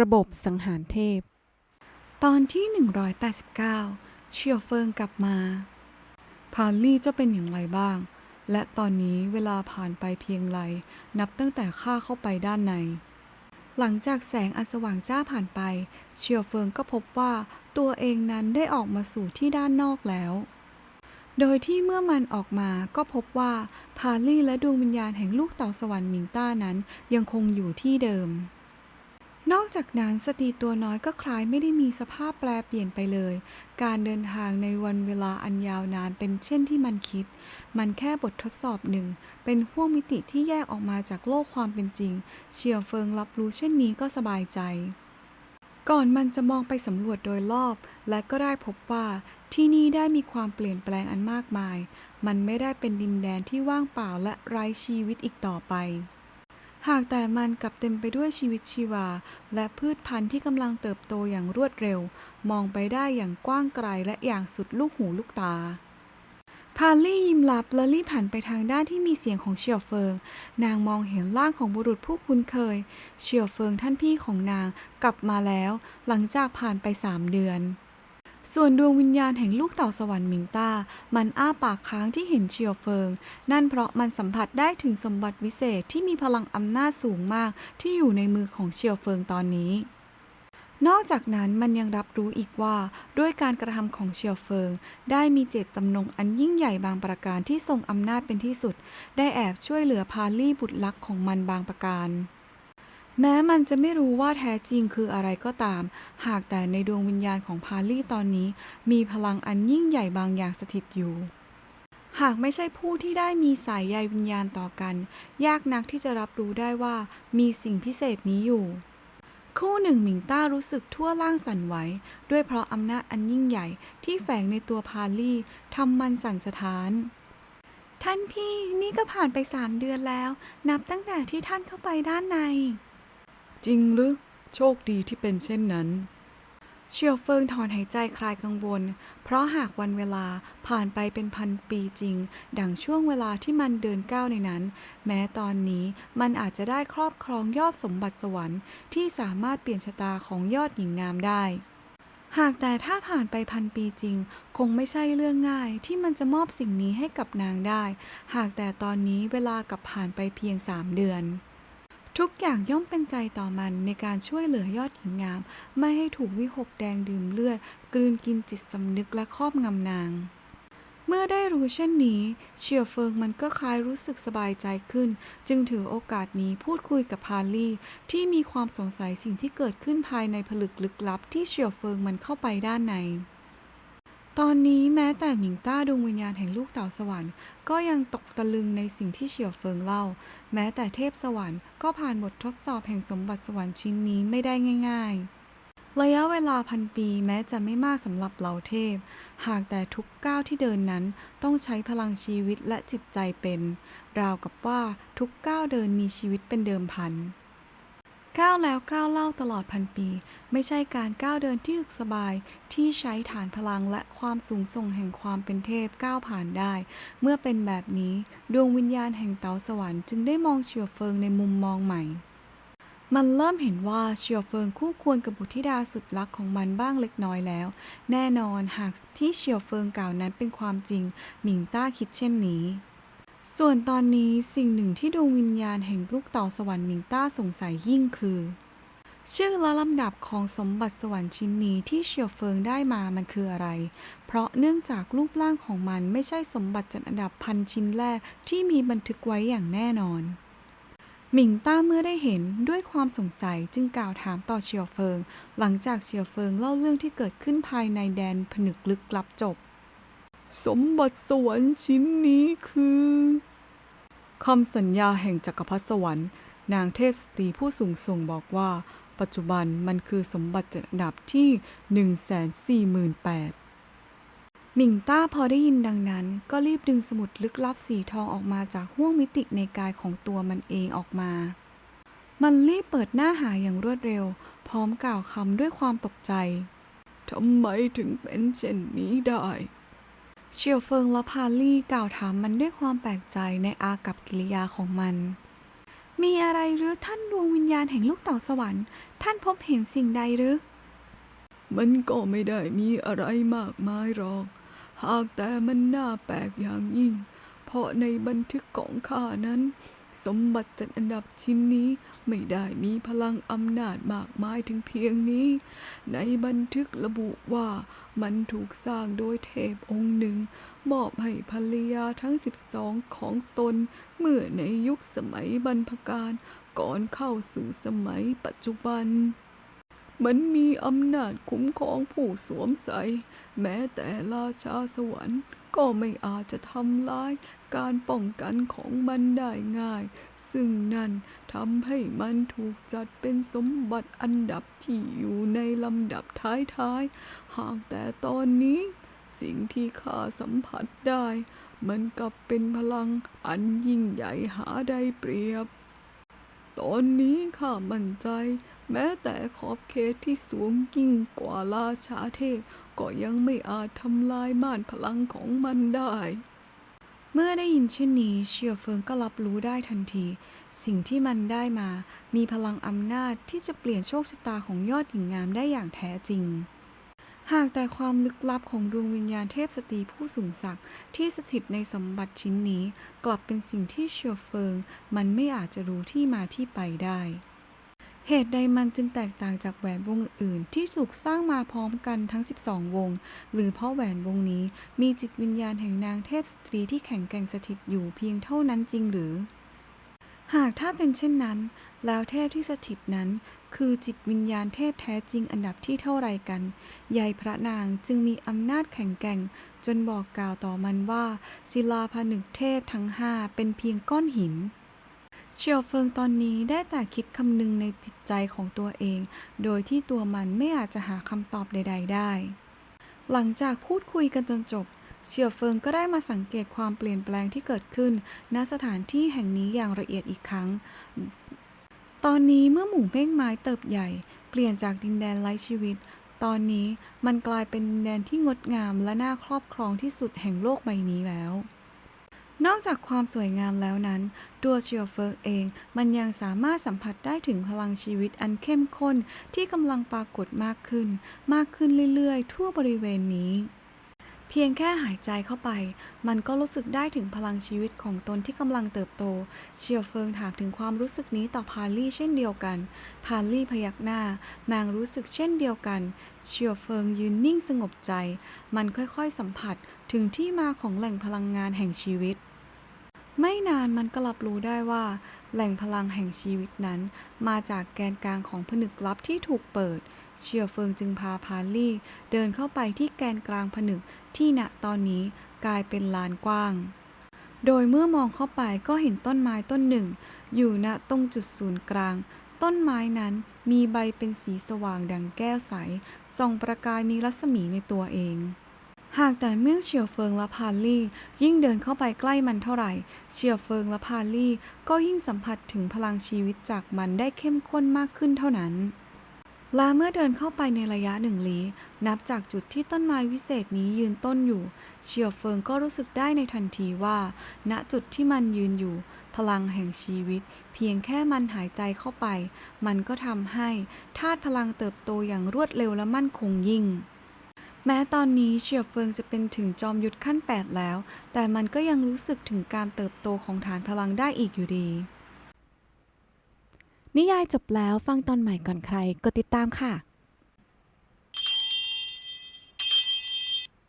ระบบสังหารเทพ ตอนที่ 189 เชียวเฟิงกลับมาพาลี่จะเป็นอย่างไรบ้าง และตอนนี้เวลาผ่านไปเพียงไร นับตั้งแต่ข้าเข้าไปด้านใน หลังจากแสงอันสว่างจ้าผ่านไป เชียวเฟิงก็พบว่าตัวเองนั้นได้ออกมาสู่ที่ด้านนอกแล้ว โดยที่เมื่อมันออกมาก็พบว่าพาลี่และดวงวิญญาณแห่งลูกเต่าสวรรค์มิงต้านั้นยังคงอยู่ที่เดิม นอกจากนั้นสตรีตัวน้อยก็คล้ายไม่ได้มีสภาพแปลเปลี่ยนไปเลย การเดินทางในวันเวลาอันยาวนานเป็นเช่นที่มันคิด มันแค่บททดสอบหนึ่ง เป็นห้วงมิติที่แยกออกมาจากโลกความเป็นจริง เชียวเฟิงรับรู้เช่นนี้ก็สบายใจ ก่อนมันจะมองไปสำรวจโดยรอบ และก็ได้พบว่าที่นี่ได้มีความเปลี่ยนแปลงอันมากมาย มันไม่ได้เป็นดินแดนที่ว่างเปล่าและไร้ชีวิตอีกต่อไป หากแต่มันกลับเต็มไปด้วยชีวิตชีวา และพืชพันธุ์ที่กำลังเติบโตอย่างรวดเร็ว มองไปได้อย่างกว้างไกลและอย่างสุดลูกหูลูกตาพาลี่ยิ้มลับและรีบหันไปทางด้านที่มีเสียงของเฉียวเฟิง นางมองเห็นร่างของบุรุษผู้คุ้นเคย เฉียวเฟิงท่านพี่ของนางกลับมาแล้ว หลังจากผ่านไปสามเดือน ส่วนดวงวิญญาณแห่งลูกเต่าสวรรค์มิงต้า มันอ้าปากค้างที่เห็นเชียวเฟิง นั่นเพราะมันสัมผัสได้ถึงสมบัติวิเศษที่มีพลังอำนาจสูงมากที่อยู่ในมือของเชียวเฟิงตอนนี้นอกจากนั้นมันยังรับรู้อีกว่าด้วยการกระทำของเชียวเฟิง ได้มีเจตจำนงอันยิ่งใหญ่บางประการที่ทรงอำนาจเป็นที่สุด ได้แอบช่วยเหลือพาลี่บุตรลักของมันบางประการ แม้มันจะไม่รู้ว่าแท้จริงคืออะไรก็ตาม หากแต่ในดวงวิญญาณของพาลี่ตอนนี้ มีพลังอันยิ่งใหญ่บางอย่างสถิตอยู่ หากไม่ใช่ผู้ที่ได้มีสายใยวิญญาณต่อกัน ยากนักที่จะรับรู้ได้ว่า มีสิ่งพิเศษนี้อยู่ คู่หนึ่งหมิงต้ารู้สึกทั่วร่างสั่นไหว ด้วยเพราะอำนาจอันยิ่งใหญ่ที่แฝงในตัวพาลี่ทำมันสั่นสะท้านท่านพี่นี่ก็ผ่านไปสามเดือนแล้ว นับตั้งแต่ที่ท่านเข้าไปด้านใน จริงหรือ โชคดีที่เป็นเช่นนั้น เชียวเฟิงถอนหายใจคลายกังวล เพราะหากวันเวลาผ่านไปเป็นพันปีจริง ดังช่วงเวลาที่มันเดินก้าวในนั้น แม้ตอนนี้มันอาจจะได้ครอบครองยอดสมบัติสวรรค์ที่สามารถเปลี่ยนชะตาของยอดหญิงงามได้หากแต่ถ้าผ่านไปพันปีจริง คงไม่ใช่เรื่องง่ายที่มันจะมอบสิ่งนี้ให้กับนางได้ หากแต่ตอนนี้เวลากับผ่านไปเพียงสามเดือน ทุกอย่างย่อมเป็นใจต่อมันในการช่วยเหลือยอดหญิงงาม ไม่ให้ถูกวิหกแดงดื่มเลือด กลืนกินจิตสำนึกและครอบงำนาง เมื่อได้รู้เช่นนี้เชียวเฟิงมันก็คลายรู้สึกสบายใจขึ้น จึงถือโอกาสนี้พูดคุยกับพาลี่ ที่มีความสงสัยสิ่งที่เกิดขึ้นภายในผลึกลึกลับที่เชียวเฟิงมันเข้าไปด้านใน ตอนนี้แม้แต่หมิงต้าดวงวิญญาณแห่งลูกเต่าสวรรค์ ก็ยังตกตะลึงในสิ่งที่เฉียวเฟิงเล่า แม้แต่เทพสวรรค์ก็ผ่านบททดสอบแห่งสมบัติสวรรค์ชิ้นนี้ไม่ได้ง่าย ๆ ระยะเวลาพันปีแม้จะไม่มากสำหรับเหล่าเทพ หากแต่ทุกก้าวที่เดินนั้นต้องใช้พลังชีวิตและจิตใจเป็น ราวกับว่าทุกก้าวเดินมีชีวิตเป็นเดิมพัน ก้าวแล้วก้าวเล่าตลอดพันปี ไม่ใช่การก้าวเดินที่สึกสบายที่ใช้ฐานพลังและความสูงส่งแห่งความเป็นเทพก้าวผ่านได้ เมื่อเป็นแบบนี้ดวงวิญญาณแห่งเต๋าสวรรค์จึงได้มองเฉียวเฟิงในมุมมองใหม่ มันเริ่มเห็นว่าเฉียวเฟิงคู่ควรกับบุตรธิดาสุดรักของมันบ้างเล็กน้อยแล้ว แน่นอนหากที่เฉียวเฟิงกล่าวนั้นเป็นความจริง หมิงต้าคิดเช่นนี้ ส่วนตอนนี้สิ่งหนึ่งที่ดวงวิญญาณแห่งลูกเต่าสวรรค์มิงต้าสงสัยยิ่งคือ ชื่อและลำดับของสมบัติสวรรค์ชิ้นนี้ที่เฉียวเฟิงได้มามันคืออะไร เพราะเนื่องจากรูปร่างของมันไม่ใช่สมบัติจัดอันดับพันชิ้นแรกที่มีบันทึกไว้อย่างแน่นอนหมิงต้าเมื่อได้เห็นด้วยความสงสัยจึงกล่าวถามต่อเฉียวเฟิง หลังจากเฉียวเฟิงเล่าเรื่องที่เกิดขึ้นภายในแดนผนึกลึกลับจบ สมบัติสวรรค์ชิ้นนี้คือคำสัญญาแห่งจักรพรรดิสวรรค์ นางเทพสตรีผู้สูงส่งบอกว่า ปัจจุบันมันคือสมบัติจัดอันดับที่ 148,000หมิงต้าพอได้ยินดังนั้น ก็รีบดึงสมุดลึกลับสีทองออกมาจากห้วงมิติในกายของตัวมันเองออกมา มันรีบเปิดหน้าหาอย่างรวดเร็ว พร้อมกล่าวคำด้วยความตกใจ ทำไมถึงเป็นเช่นนี้ได้ เชียวเฟิงและพาลี่กล่าวถามมันด้วยความแปลกใจในอากับกิริยาของมัน มีอะไรหรือท่านดวงวิญญาณแห่งลูกเต่าสวรรค์ ท่านพบเห็นสิ่งใดหรือ มันก็ไม่ได้มีอะไรมากมายหรอก หากแต่มันน่าแปลกอย่างยิ่ง เพราะในบันทึกของข้านั้น สมบัติจัดอันดับชิ้นนี้ไม่ได้มีพลังอำนาจมากมายถึงเพียงนี้ ในบันทึกระบุว่า มันถูกสร้างโดยเทพองค์หนึ่ง มอบให้ภรรยาทั้ง12ของตน เมื่อในยุคสมัยบรรพกาลก่อนเข้าสู่สมัยปัจจุบัน มันมีอำนาจคุ้มครองผู้สวมใส่ แม้แต่ราชาสวรรค์ก็ไม่อาจจะทำลาย การป้องกันของมันได้ง่าย ซึ่งนั่นทำให้มันถูกจัดเป็นสมบัติอันดับที่อยู่ในลำดับท้ายๆ หากแต่ตอนนี้ สิ่งที่ข้าสัมผัสได้ มันกลับเป็นพลังอันยิ่งใหญ่หาได้เปรียบ ตอนนี้ข้ามั่นใจ แม้แต่ขอบเขตที่สูงยิ่งกว่าราชาเทพก็ยังไม่อาจทำลายม่านพลังของมันได้ เมื่อได้ยินเช่นนี้เชียวเฟิงก็รับรู้ได้ทันที สิ่งที่มันได้มา มีพลังอำนาจที่จะเปลี่ยนโชคชะตาของยอดหญิงงามได้อย่างแท้จริง หากแต่ความลึกลับของดวงวิญญาณเทพสตรีผู้สูงศักดิ์ที่สถิตในสมบัติชิ้นนี้ กลับเป็นสิ่งที่เชียวเฟิง มันไม่อาจจะรู้ที่มาที่ไปได้ เหตุใดมันจึงแตกต่างจากแหวนวงอื่นที่ถูกสร้างมาพร้อมกันทั้ง 12 วง หรือเพราะแหวนวงนี้มีจิตวิญญาณแห่งนางเทพสตรีที่แข็งแกร่งสถิตอยู่เพียงเท่านั้นจริงหรือ หากถ้าเป็นเช่นนั้น แล้วเทพที่สถิตนั้น คือจิตวิญญาณเทพแท้จริงอันดับที่เท่าไรกันยายพระนางจึงมีอำนาจแข็งแกร่ง จนบอกกล่าวต่อมันว่า ศิลาผนึกเทพทั้งห้าเป็นเพียงก้อนหิน เชียวเฟิงตอนนี้ได้แต่คิดคำนึงในจิตใจของตัวเอง โดยที่ตัวมันไม่อาจจะหาคำตอบใด ๆ ได้ หลังจากพูดคุยกันจนจบเชียวเฟิงก็ได้มาสังเกตความเปลี่ยนแปลงที่เกิดขึ้น ณสถานที่แห่งนี้อย่างละเอียดอีกครั้ง ตอนนี้เมื่อหมู่เมฆไม้เติบใหญ่ เปลี่ยนจากดินแดนไร้ชีวิต ตอนนี้มันกลายเป็นดินแดนที่งดงามและน่าครอบครองที่สุดแห่งโลกใบนี้แล้ว นอกจากความสวยงามแล้วนั้น ตัวเชียวเฟิงเอง มันยังสามารถสัมผัสได้ถึงพลังชีวิตอันเข้มข้นที่กำลังปรากฏมากขึ้น มากขึ้นเรื่อยๆ ทั่วบริเวณนี้ เพียงแค่หายใจเข้าไป มันก็รู้สึกได้ถึงพลังชีวิตของตนที่กำลังเติบโต เชียวเฟิงถามถึงความรู้สึกนี้ต่อพาลี่เช่นเดียวกัน พาลี่พยักหน้า นางรู้สึกเช่นเดียวกัน เชียวเฟิงยืนนิ่งสงบใจ มันค่อยๆสัมผัสถึงที่มาของแหล่งพลังงานแห่งชีวิต ไม่นานมันก็รับรู้ได้ว่า แหล่งพลังแห่งชีวิตนั้น มาจากแกนกลางของผนึกลับที่ถูกเปิด เชียวเฟิงจึงพาพาลี่ เดินเข้าไปที่แกนกลางผนึกที่ณตอนนี้กลายเป็นลานกว้าง โดยเมื่อมองเข้าไปก็เห็นต้นไม้ต้นหนึ่ง อยู่ณตรงจุดศูนย์กลาง ต้นไม้นั้นมีใบเป็นสีสว่างดังแก้วใสส่องประกายมีรัศมีในตัวเอง หากแต่เมื่อเฉียวเฟิงและพาลี่ ยิ่งเดินเข้าไปใกล้มันเท่าไหร่ เฉียวเฟิงและพาลี่ก็ยิ่งสัมผัสถึงพลังชีวิตจากมันได้เข้มข้นมากขึ้นเท่านั้นและเมื่อเดินเข้าไปในระยะหนึ่งลี้ นับจากจุดที่ต้นไม้วิเศษนี้ยืนต้นอยู่ เฉียวเฟิงก็รู้สึกได้ในทันทีว่า ณจุดที่มันยืนอยู่ พลังแห่งชีวิต เพียงแค่มันหายใจเข้าไป มันก็ทำให้ธาตุพลังเติบโตอย่างรวดเร็วและมั่นคงยิ่ง แม้ตอนนี้เฉียวเฟิงจะเป็นถึงจอมยุทธขั้น 8 แล้ว แต่มันก็ยังรู้สึกถึงการเติบโตของฐานพลังได้อีกอยู่ดี นิยายจบแล้วฟังตอนใหม่ก่อนใคร กดติดตามค่ะ